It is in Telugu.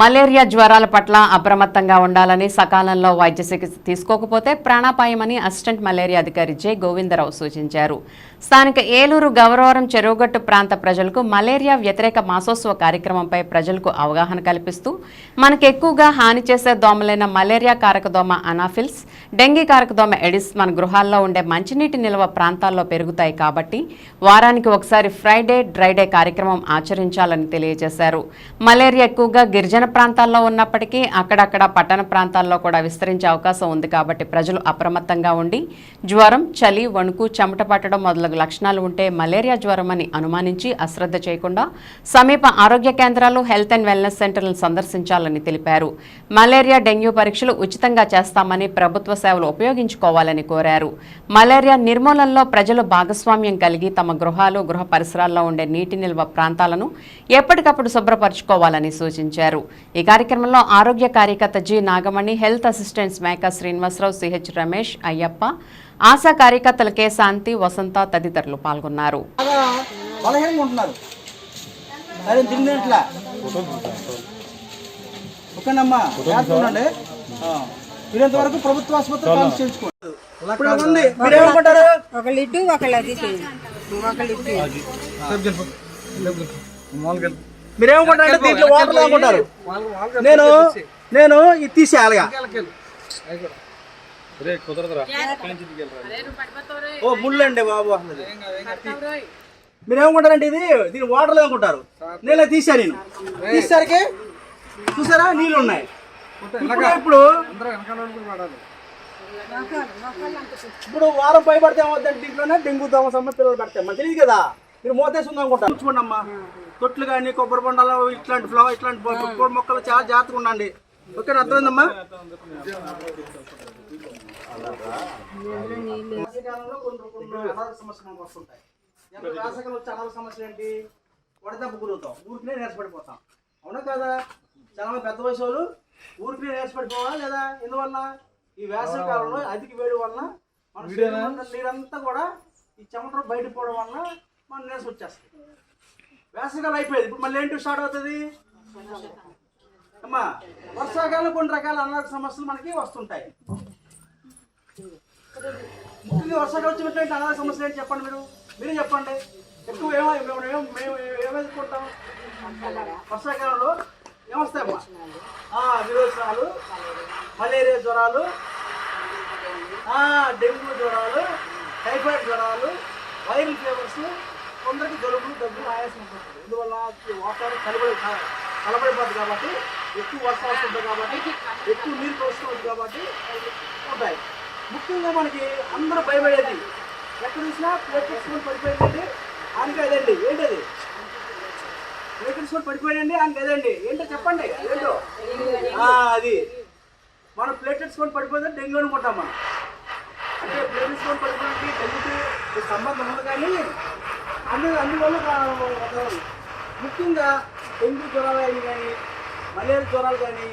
మలేరియా జ్వరాల పట్ల అప్రమత్తంగా ఉండాలని సకాలంలో వైద్య చికిత్స తీసుకోకపోతే ప్రాణాపాయమని అసిస్టెంట్ మలేరియా అధికారి జె గోవిందరావు సూచించారు. స్థానిక ఏలూరు గౌరవరం చెరువుగట్టు ప్రాంత ప్రజలకు మలేరియా వ్యతిరేక మాసోత్సవ కార్యక్రమంపై ప్రజలకు అవగాహన కల్పిస్తూ మనకు ఎక్కువగా హాని చేసే దోమలైన మలేరియా కారకదోమ అనాఫిల్స్ డెంగీ కారకదోమ ఎడిస్ మన గృహాల్లో ఉండే మంచినీటి నిల్వ ప్రాంతాల్లో పెరుగుతాయి కాబట్టి వారానికి ఒకసారి ఫ్రైడే డ్రైడే కార్యక్రమం ఆచరించాలని తెలియజేశారు. మలేరియా ఎక్కువగా గిరిజన ప్రాంతాల్లో ఉన్నప్పటికీ అక్కడక్కడ పట్టణ ప్రాంతాల్లో కూడా విస్తరించే అవకాశం ఉంది కాబట్టి ప్రజలు అప్రమత్తంగా ఉండి జ్వరం చలి వణుకు చెమట పట్టడం మొదలగు లక్షణాలు ఉంటే మలేరియా జ్వరం అని అనుమానించి అశ్రద్ధ చేయకుండా సమీప ఆరోగ్య కేంద్రాలు హెల్త్ అండ్ వెల్నెస్ సెంటర్లను సందర్శించాలని తెలిపారు. మలేరియా డెంగ్యూ పరీక్షలు ఉచితంగా చేస్తామని ప్రభుత్వ సేవలు ఉపయోగించుకోవాలని కోరారు. మలేరియా నిర్మూలనలో ప్రజలు భాగస్వామ్యం కలిగి తమ గృహాలు గృహ పరిసరాల్లో ఉండే నీటి నిల్వ ప్రాంతాలను ఎప్పటికప్పుడు శుభ్రపరచుకోవాలని సూచించారు. ఈ కార్యక్రమంలో ఆరోగ్య కార్యకర్త G Nagamani health assistants Meka Srinivasarao CH Ramesh Ayyappa Asha కార్యకర్తలు కె శాంతి వసంత తదితరులు పాల్గొన్నారు. బాగా బలహీనంగా ఉంటున్నారు అదే తిన్నట్లా ఓకేనమ్మా జాగ్రత్తగా ఉండండి ఆ. వీరంత వరకు ప్రభుత్వ ఆసుపత్రి కాల్ చేయించుకోండి ఇప్పుడు ఉంది మీరు ఏమనుకుంటారు ఒకళ్ళు ఇటు ఒకళ్ళు అది చేయండి ఒకళ్ళు ఇటు మీరు ఏమనుకుంటారు దీంట్లో వాటర్ అనుకుంటారు నేను నేను ఇది తీసేయాలిగా ఓ ముళ్ళండి బాబు అసలు మీరు ఏమనుకుంటారంటే ఇది? దీని వాటర్ అనుకుంటారు నీళ్ళ తీసా నేను. తీసేసరికి చూసారా? నీళ్ళు ఉన్నాయి. ఇప్పుడు ఇప్పుడు వారం పై పడితే ఏమవుతుంది దీంట్లోనే డెంగ్యూ దోమ సమ్మ పిల్లలు పెడతాయి. మనకు తెలియదు కదా? మీరు మోతేసి ఉందనుకుంటారు చూసుకోండి అమ్మా తొట్లు కానీ కొబ్బరి బొండాలు ఇట్లాంటి ఫ్లవర్ ఇట్లాంటి పూల మొక్కలు చాలా జాగ్రత్తగా ఉండండి. ఓకేనా అర్థమైందమ్మా? వేసవికాలంలో కొన్ని కొన్ని అనారోగ్య సమస్యలు వస్తుంటాయి. వేసవికాలం వచ్చే అనారోగ్య సమస్యలు ఏంటి? వడదెబ్బ గురవుతాం. ఊరికినే నీరసపడిపోతాం. అవునా కదా? చాలా మంది పెద్ద వయసు వాళ్ళు ఊరికినే నీరసపడిపోవాలా లేదా? ఎందువల్ల ఈ వేసవి కాలంలో అధిక వేడి వలన మన నీరంతా కూడా ఈ చెమట బయట పోవడం వలన మన నీరసం వచ్చేస్తుంది. వేసవికాలం అయిపోయింది. ఇప్పుడు మళ్ళీ ఏంటి స్టార్ట్ అవుతుంది? అమ్మా వర్షాకాలం కొన్ని రకాల అనారోగ్య సమస్యలు మనకి వస్తుంటాయి. ముఖ్యంగా వర్షాకాలం వచ్చినటువంటి అనారోగ్య సమస్యలు ఏంటి చెప్పండి మీరు? మీరే చెప్పండి. ఎక్కువ ఏమో మేము ఏం- మేము ఏమేసుకుంటాం వర్షాకాలంలో ఏమొస్తాయమ్మా ఆ, విరోచనాలు మలేరియా జ్వరాలు డెంగ్యూ జ్వరాలు టైఫాయిడ్ జ్వరాలు వైరల్ ఫీవర్స్ కొందరికి జలుబులు దగ్గు ఆయాసం ఉంటుంది ఎందువల్ల? వాతావరణం కలబడి కలబడిపోతుంది కాబట్టి ఎక్కువ వర్షం వస్తుంది కాబట్టి ఎక్కువ నీరు పోస్తుంది కాబట్టి ఉంటాయి. ముఖ్యంగా మనకి అందరూ భయపడేది ఎక్కడ చూసినా ప్లేటెక్స్ పడిపోయిందండి ఆయనకి అదండి. ఏంటది? ప్లేటెక్స్ పడిపోయాడండి ఆయనకి అదండి. ఏంటో చెప్పండి. ఏంటో? అది. మనం ప్లేటెట్స్ కొని పడిపోతే డెంగ్యూ అనుకుంటాం మనం. అంటే ప్లేటెట్స్ కొని పడిపోయినకి డెంగ్యూకి సంబంధం ఉంది కానీ అందు అందువల్ల ముఖ్యంగా డెంగ్యూ జ్వరాలు అయినా కానీ మలేరియా జ్వరాలు కానీ